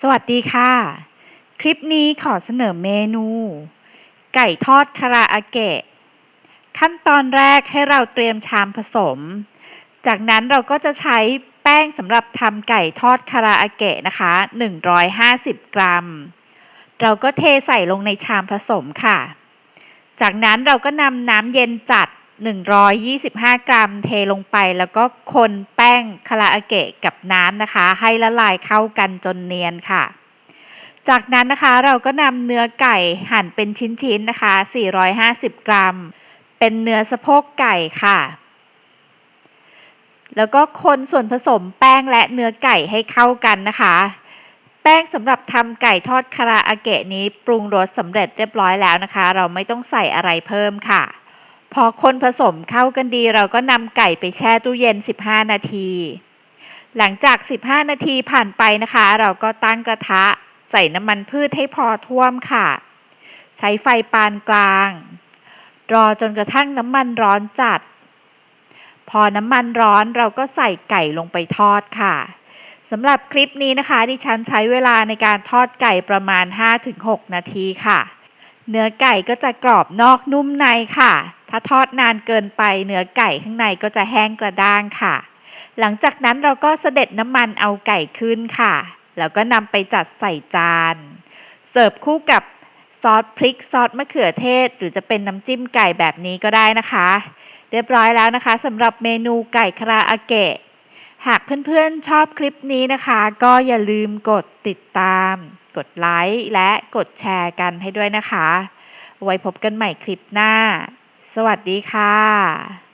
สวัสดีค่ะ คลิปนี้ขอเสนอเมนู ไก่ทอดคาราอาเกะ ขั้นตอนแรกให้เราเตรียมชามผสม จากนั้นเราก็จะใช้แป้งสำหรับทำไก่ทอดคาราอาเกะนะคะ 150 กรัม เราก็เทใส่ลงในชามผสมค่ะ จากนั้นเราก็นำน้ำเย็นจัด 125 กรัม เทลงไปแล้วก็คนแป้ งคาราอาเกะกับน้ำนะคะ ให้ละลายเข้ากันจนเนียนค่ะ จากนั้นนะคะเราก็นำเนื้อไก่หั่นเป็นชิ้นๆนะคะ 450 กรัม เป็นเนื้อสะโพกไก่ค่ะ แล้วก็คนส่วนผสมแป้งและเนื้อไก่ให้เข้ากันนะคะแป้งสำหรับทำไก่ทอดคาราอาเกะนี้ปรุงรสสำเร็จเรียบร้อยแล้วนะคะ เราไม่ต้องใส่อะไรเพิ่มค่ะ พอคนผสมเข้ากันดีเราก็นำไก่ไปแช่ตู้เย็น 15 นาที หลังจาก 15 นาทีผ่านไปนะคะ เราก็ตั้งกระทะใส่น้ำมันพืชให้พอท่วมค่ะ ใช้ไฟปานกลาง รอจนกระทั่งน้ำมันร้อนจัด พอน้ำมันร้อนเราก็ใส่ไก่ลงไปทอดค่ะสำหรับคลิปนี้นะคะดิฉันใช้เวลาในการทอดไก่ประมาณ 5-6 นาทีค่ะ เนื้อไก่ก็จะกรอบนอกนุ่มในค่ะ ถ้าทอดนานเกินไปเนื้อไก่ข้างในก็จะแห้งกระด้างค่ะ หลังจากนั้นเราก็เสด็จน้ำมันเอาไก่ขึ้นค่ะ แล้วก็นำไปจัดใส่จาน เสิร์ฟคู่กับซอสพริกซอสมะเขือเทศ หรือจะเป็นน้ำจิ้มไก่แบบนี้ก็ได้นะคะ เรียบร้อยแล้วนะคะสำหรับเมนูไก่คาราอาเกะ หากเพื่อนๆชอบคลิปนี้นะคะ ก็อย่าลืมกดติดตาม กดไลค์และกดแชร์กันให้ด้วยนะคะ ไว้พบกันใหม่คลิปหน้า สวัสดีค่ะ